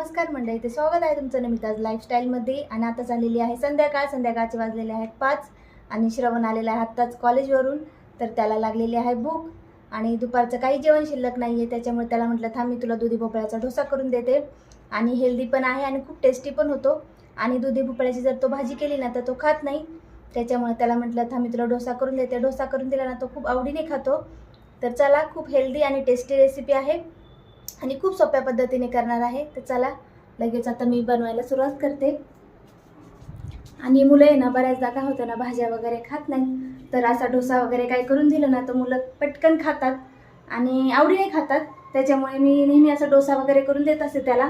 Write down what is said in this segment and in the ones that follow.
नमस्कार मंडळी ते स्वागत आहे तुमचं नमिताज लाईफस्टाईलमध्ये आणि आता झालेली आहे संध्याकाळ. संध्याकाळचे वाजलेले आहेत पाच आणि श्रवण आलेला आहे आत्ताच कॉलेजवरून. तर त्याला लागलेली आहे भूक आणि दुपारचं काही जेवण शिल्लक नाही आहे त्याच्यामुळे त्याला म्हटलं थांब मी तुला दुधी भोपळ्याचा डोसा करून देते. आणि हेल्दी पण आहे आणि खूप टेस्टी पण होतो. आणि दुधी भोपळ्याची जर तो भाजी केली ना तर तो खात नाही. त्याच्यामुळे त्याला म्हटलं थांब मी तुला डोसा करून देते. डोसा करून दिला ना तो खूप आवडीने खातो. तर चला खूप हेल्दी आणि टेस्टी रेसिपी आहे. आणि खूप सोप्या पद्धतीने करणार आहे. तर चला लगेच आता मी बनवायला सुरुवात करते. आणि मुलं आहे ना बऱ्याचदा काय होतं ना भाज्या वगैरे खात नाही तर असा डोसा वगैरे काही करून दिलं ना तर मुलं पटकन खातात. आणि आवडीने खातात. त्याच्यामुळे मी नेहमी असा डोसा वगैरे करून देत असते त्याला.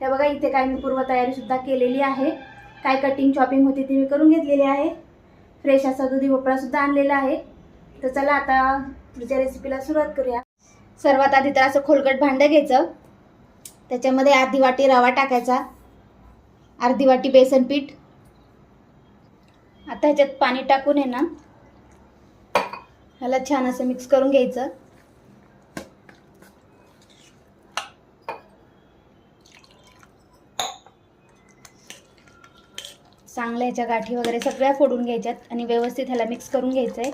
हे बघा इथे काय मी पूर्वतयारीसुद्धा केलेली आहे. काय कटिंग चॉपिंग होती ती मी करून घेतलेली आहे. फ्रेश असा दुधी भोपळासुद्धा आणलेला आहे. तर चला आता पुढच्या रेसिपीला सुरुवात करूया. सर्वात आधी तर असं खोलगट भांडं घ्यायचं. त्याच्यामध्ये अर्धी वाटी रवा टाकायचा. अर्धी वाटी बेसन पीठ. आता ह्याच्यात पाणी टाकून आहे ना ह्याला छान असं मिक्स करून घ्यायचं. चांगल्या ह्याच्या गाठी वगैरे सगळ्या फोडून घ्यायच्यात आणि व्यवस्थित ह्याला मिक्स करून घ्यायचं आहे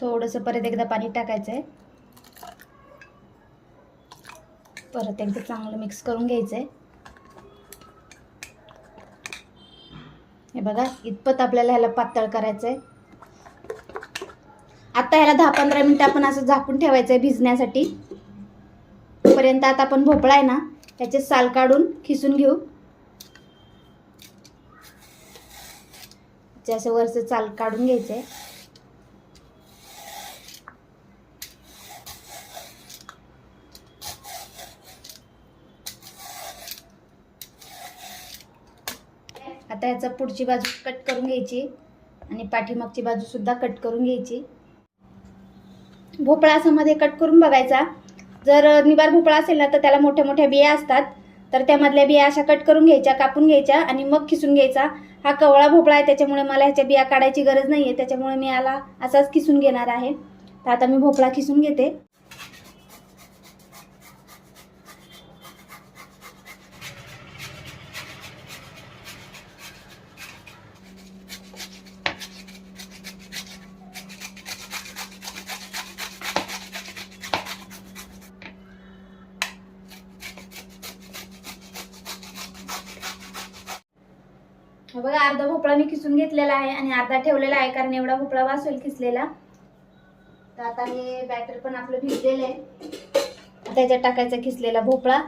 थोडंसं परत एकदा पाणी टाकायचं आहे परत एकदा चांगलं मिक्स करून घ्यायचं आहे हे बघा इतपत आपल्याला ह्याला पातळ करायचं आहे आता ह्याला दहा पंधरा मिनटं आपण असं झाकून ठेवायचं आहे भिजण्यासाठी. पर्यंत आता आपण भोपळा आहे ना त्याचे साल काढून खिसून घेऊ. असं वरचं चाल काढून घ्यायचं आहे आता ह्याचा पुढची बाजू कट करून घ्यायची. आणि पाठीमागची बाजूसुद्धा कट करून घ्यायची. भोपळा असं मध्ये कट करून बघायचा. जर निबार भोपळा असेल ना तर त्याला मोठ्या मोठ्या बिया असतात. तर त्यामधल्या बिया अशा कट करून घ्यायच्या कापून घ्यायच्या आणि मग खिसून घ्यायचा. हा कवळा भोपळा आहे त्याच्यामुळे मला ह्याच्या बिया काढायची गरज नाही आहे त्याच्यामुळे मी याला असाच खिसून घेणार आहे. तर आता मी भोपळा खिसून घेते. बघा अर्धा भोपळा मी किसून घेतलेला आहे आणि अर्धा ठेवलेला आहे कारण एवढा भोपळा वास होईल किसलेला तर आता हे बॅटर पण आपलं भिजलेलं आहे. त्याच्यात टाकायचा खिसलेला भोपळा.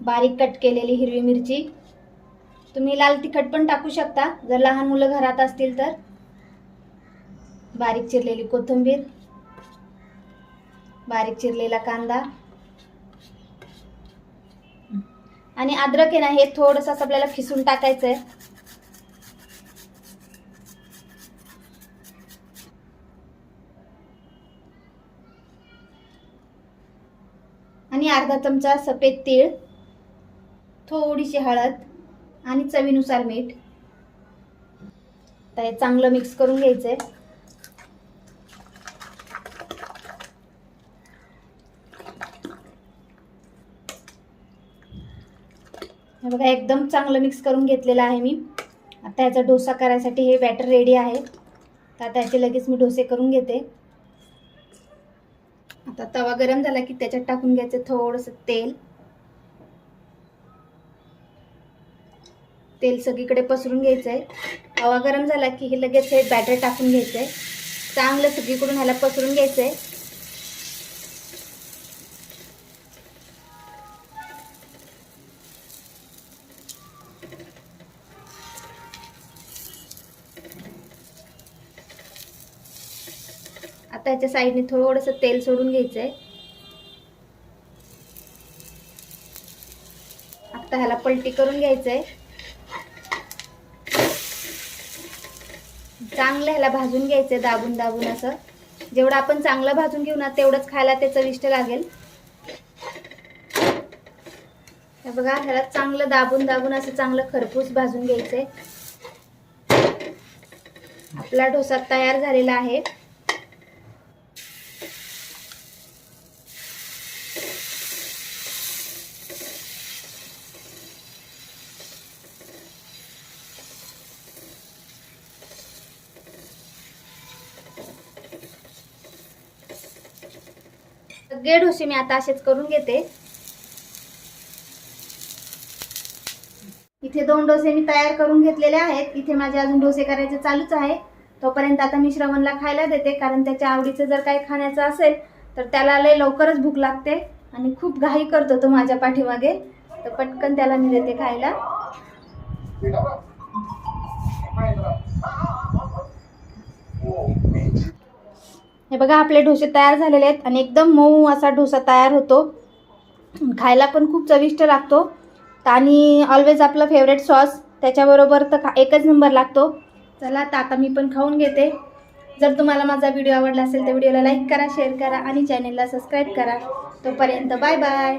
बारीक कट केलेली हिरवी मिरची. तुम्ही लाल तिखट पण टाकू शकता जर लहान मुलं घरात असतील तर. बारीक चिरलेली कोथिंबीर. बारीक चिरलेला कांदा. आणि अद्रक आहे ना हे थोडंसं असं आपल्याला खिसून टाकायचं आहे आणि अर्धा चमचा सफेद तीळ थोडीशी हळद आणि चवीनुसार मीठ. तर हे चांगलं मिक्स करून घ्यायचं आहे हे बघा एकदम चांगलं मिक्स करून घेतलेलं आहे मी. आता याचा डोसा करायसाठी हे बॅटर रेडी आहे. तर आता याचे लगेच मी डोसे करून घेते. आता तवा गरम झाला की त्याच्यात टाकून घ्यायचं थोडंसं तेल. तेल सगळीकडे पसरून घ्यायचं आहे तवा गरम झाला की हे लगेच हे बॅटर टाकून घ्यायचं आहे चांगलं सगळीकडून ह्याला पसरून घ्यायचं आहे आता साईडने थोडंसं तेल सोडून घ्यायचं आहे आता ह्याला पलटी करून घ्यायचं आहे चांगलं ह्याला भाजून घ्यायचं दाबून दाबून असं. जेवढं आपण चांगलं भाजून घेऊ ना तेवढंच खायला ते चविष्ट लागेल. हे बघा ह्याला चांगलं दाबून दाबून असं चांगलं खरपूस भाजून घ्यायचंय. आपला डोसा तयार झालेला आहे. सगळे डोसे मी आता असेच करून घेते. इथे दोन डोसे मी तयार करून घेतलेले आहेत. इथे माझे अजून डोसे करायचे चालूच आहे. तोपर्यंत आता मी श्रवणला खायला देते. कारण त्याच्या आवडीचं जर काही खाण्याचं असेल तर त्याला लय लवकरच भूक लागते. आणि खूप घाई करतो तो माझ्या पाठीमागे. तर पटकन त्याला मी देते खायला. हे बघा आपले डोसे तयार झालेले आहेत आणि एकदम मऊ असा डोसा तयार होतो. खायला पण खूप चविष्ट लागतो. आणि ऑलवेज आपलं फेवरेट सॉस त्याच्याबरोबर तर खा एकच नंबर लागतो. चला तर आता मी पण खाऊन घेते. जर तुम्हाला माझा व्हिडिओ आवडला असेल तर व्हिडिओला लाईक करा शेअर करा आणि चॅनेलला सबस्क्राईब करा. तोपर्यंत बाय बाय